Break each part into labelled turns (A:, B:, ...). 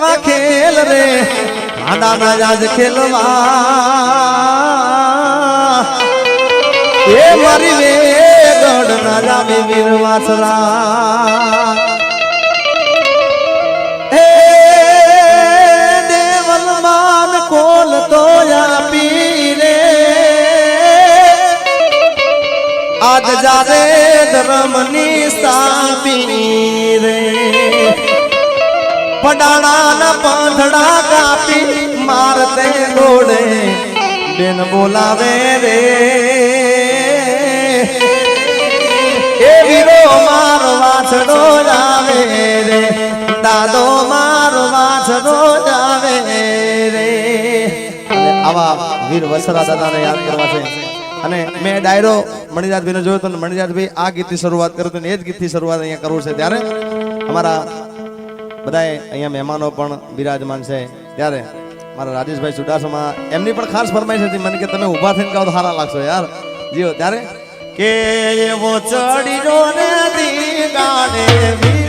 A: એવા ખેલ રે. આડાના રાજ ખેલવા. એ મારી વે ગઢ ના રામે વીરવાસરા. એ દેવલ માન કોલ તો આપી રે. આજ જારે ધર્મની સ્થાપી પડાણા ના પાંધડા કાપી મારતે ગોડે બેન બોલાવે રે. એ વીરો મારો વાછડો જાવે રે. દાદો મારો વાછડો જાવે રે. આવા વીર વસરા દાદાને યાદ કરવા છે. અને મેં ડાયરો મણિરાજભાઈનો જોયો હતો મણિરાજભાઈ આ ગીતની શરૂઆત કરું તો ને એ જ ગીતની શરૂઆત અહીંયા કરવું છે. ત્યારે અમારા બધાએ અહીંયા મહેમાનો પણ બિરાજમાન છે. ત્યારે મારા રાજેશભાઈ ચુડાસમા એમની પણ ખાસ ફરમાઈશ હતી, મને કે તમે ઊભા થઈને કહો તો સારા લાગશો યાર. જીઓ ત્યારે? કે ચડીનો ને ગાડે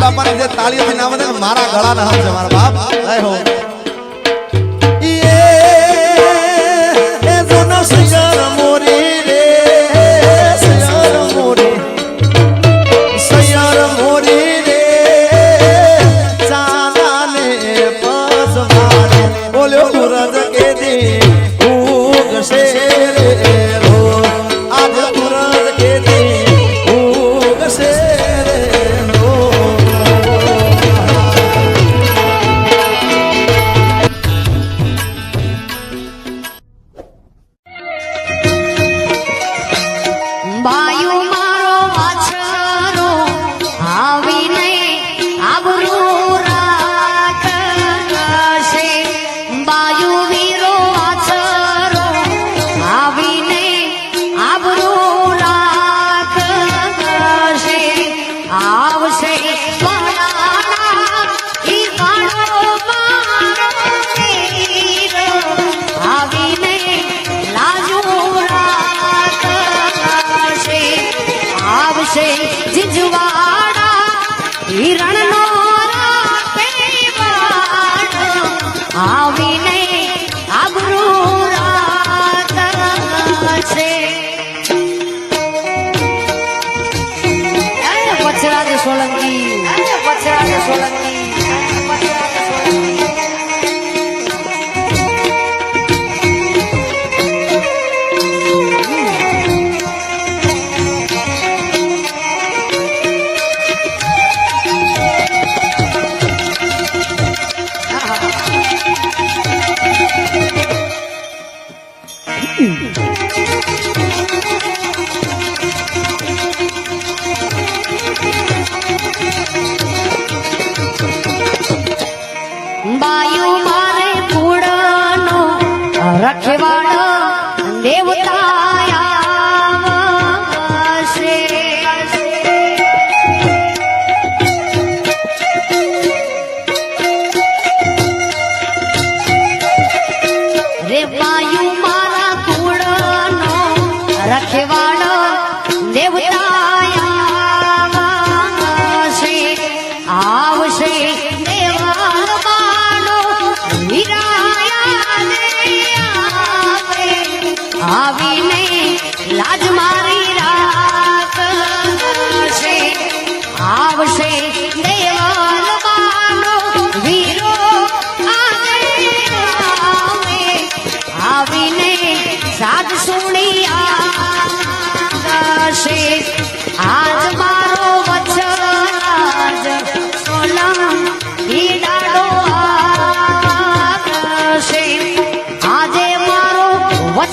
A: બાપાને જે તાળીઓથી નામ મારા ગળાના હમ છે મારા બાપ. જય હો.
B: ચરણ દેવતા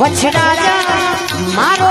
B: વછડા મારો